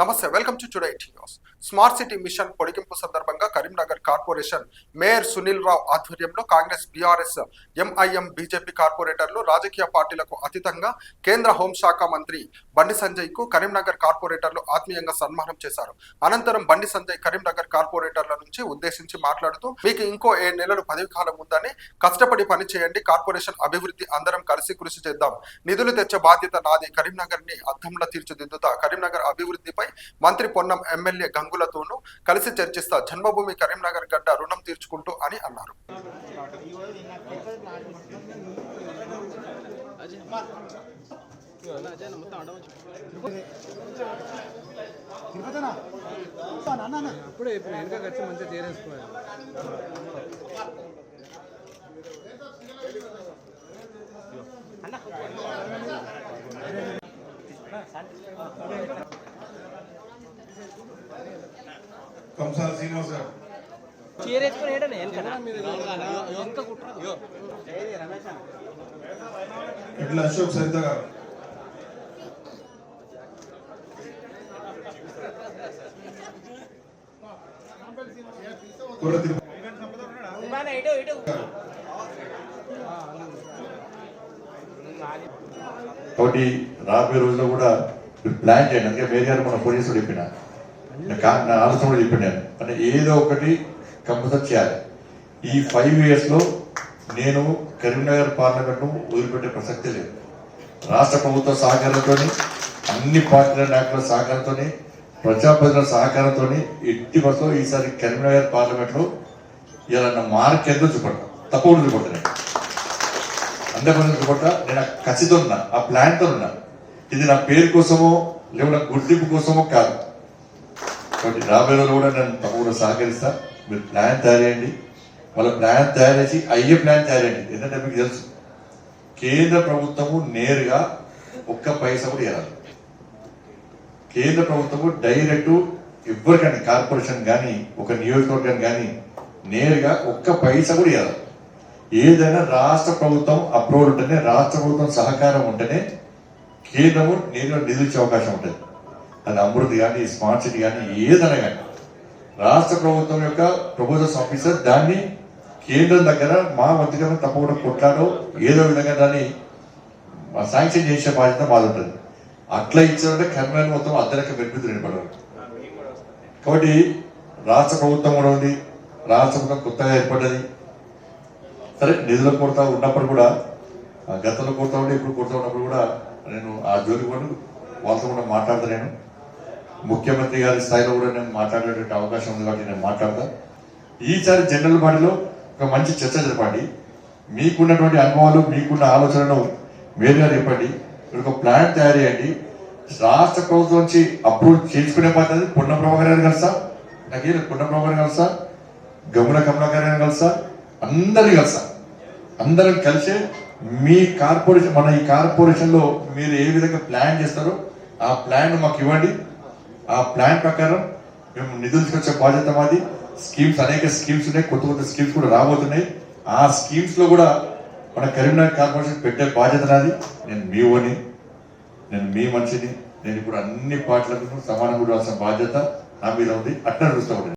నమస్తే welcome to today news smart city mission పొడిగింపు సందర్భంగా కరీంనగర్ కార్పొరేషన్ మేయర్ సునీల్ రావు ఆధ్వర్యంలో కాంగ్రెస్ బీఆర్ఎస్ ఎంఐఎం బీజేపీ కార్పొరేటర్లు రాజకీయ పార్టీలకు అతీతంగా కేంద్ర హోంశాఖ మంత్రి బండి సంజయ్కు కరీంనగర్ కార్పొరేటర్లు ఆత్మీయంగా సన్మానం చేశారు. అనంతరం బండి సంజయ్ కరీంనగర్ కార్పొరేటర్ల నుంచి ఉద్దేశించి మాట్లాడుతూ మీకు ఇంకో ఏడు నెలలు పదవి కాలం ఉందని కష్టపడి పని చేయండి కార్పొరేషన్ అభివృద్ధి అందరం కలిసి కృషి చేద్దాం. నిధులు తెచ్చే బాధ్యత నాది. కరీంనగర్ని అర్థంలో తీర్చిదిద్దుతా. కరీంనగర్ అభివృద్ధిపై మంత్రి పొన్నం ఎమ్మెల్యే గంగులతోనూ కలిసి చర్చిస్తా జన్మభూమి కరీంనగర్ గడ్డ రుణం తీర్చుకుంటూ అని అన్నారు. అప్పుడే ఇప్పుడు వెనక వచ్చి మంచిగా చేరేసుకోవాలి కంసాల శ్రీనివాస్ గారు ఎట్ల అశోక్ సరిత గారు. కాబట్టి రాబోయే రోజుల్లో కూడా ప్లాన్ చేయండి. అందుకే మేరీ గారు మన పోలీసులు చెప్పిన. నా నా ఆలోచన కూడా నేను. అంటే ఏదో ఒకటి కంపల్సరీ చేయాలి. ఈ ఫైవ్ ఇయర్స్లో నేను కరీంనగర్ పార్లమెంట్ను వదిలిపెట్టే ప్రసక్తి లేదు. రాష్ట్ర ప్రభుత్వ సహకారంతో అన్ని పార్టీల నాయకుల సహకారంతో ప్రజాప్రతినిధుల సహకారంతో ఎట్టి బస్సులో ఈసారి కరీంనగర్ పార్లమెంట్లో ఇలా మార్క్ ఎంతో చూపడతాను తప్పకుండా చూపడతాను అందరి చూపట్ట నేను ఆ ఉన్నా ఆ ప్లాన్తో ఉన్నా. ఇది నా పేరు కోసమో లేకుండా నా గుర్తింపు కోసమో కాదు. కాబట్టి రాబోయే రోజులు కూడా నేను తప్పకుండా సహకరిస్తా. మీరు ప్లాన్ తయారు చేయండి వాళ్ళ ప్లాన్ తయారు చేసి అయ్యే ప్లాన్ తయారు చేయండి ఎందుకంటే మీకు తెలుసు కేంద్ర ప్రభుత్వము నేరుగా ఒక్క పైసా కూడా ఇవ్వాలి కేంద్ర ప్రభుత్వము డైరెక్ట్ ఎవరికైనా కార్పొరేషన్ కానీ ఒక నియోజకవర్గం కానీ నేరుగా ఒక్క పైసా కూడా ఇవ్వాలి ఏదైనా రాష్ట్ర ప్రభుత్వం అప్రూవల్ ఉంటేనే రాష్ట్ర ప్రభుత్వం సహకారం ఉంటేనే కేంద్రము నేరుగా నిధులు ఇచ్చే అవకాశం ఉంటుంది. అది అమృత్ కానీ స్మార్ట్ సిటీ కానీ ఏదైనా కానీ రాష్ట్ర ప్రభుత్వం యొక్క ప్రపోజల్స్ ఆఫీసర్ దాన్ని కేంద్రం దగ్గర మా వంతుగా తప్పకుండా కొట్లాడో ఏదో విధంగా దాన్ని శాంక్షన్ చేసే బాధ్యత మాది ఉంటుంది అట్లా ఇచ్చారంటే కర్మలు మొత్తం అద్దెలకు మెరుగుతూ నిలబడరు కాబట్టి రాష్ట్ర ప్రభుత్వం కూడా ఉంది. రాష్ట్ర ప్రభుత్వం కొత్తగా ఏర్పడ్డది. సరే నిధుల కొరత ఉన్నప్పుడు కూడా గతంలో కొడతా ఉండి ఇప్పుడు కొడతా ఉన్నప్పుడు కూడా నేను ఆ జోలి కూడా వాళ్ళతో కూడా మాట్లాడతా నేను. ముఖ్యమంత్రి గారి స్థాయిలో కూడా నేను మాట్లాడేటువంటి అవకాశం ఉంది కాబట్టి నేను మాట్లాడతా. ఈసారి జనరల్ బాడీలో ఒక మంచి చర్చ జరపండి మీకున్నటువంటి అనుభవాలు మీకున్న ఆలోచనలు మేలుగా చెప్పండి ఒక ప్లాన్ తయారు చేయండి. రాష్ట్ర ప్రభుత్వం నుంచి అప్రూవ్ చేసుకునే పద్ధతి పున్న ప్రభాకర్ గారిని కలుసా? నాకేం పున్న ప్రభాకర్ కలుసా? గమున కమలాకర్ గారిని కలుసా? అందరిని కలుసా? అందరం కలిసి మీ కార్పొరేషన్ మన ఈ కార్పొరేషన్లో మీరు ఏ విధంగా ప్లాన్ చేస్తారో ఆ ప్లాన్ మాకు ఇవ్వండి. ఆ ప్లాన్ ప్రకారం మేము నిధులు తీసుకొచ్చే బాధ్యత మాది. స్కీమ్స్ అనేక స్కీమ్స్ ఉన్నాయి. కొత్త కొత్త స్కీమ్స్ కూడా రాబోతున్నాయి. ఆ స్కీమ్స్లో కూడా మన కరీంనగర్ కార్పొరేషన్ పెట్టే బాధ్యత నాది. నేను మీ ఓని నేను మీ మనిషిని నేను ఇప్పుడు అన్ని పార్టీలకు సమానంగా రాసిన బాధ్యత నా మీద ఉంది. అట్లా చూస్తూ ఉంటుంది.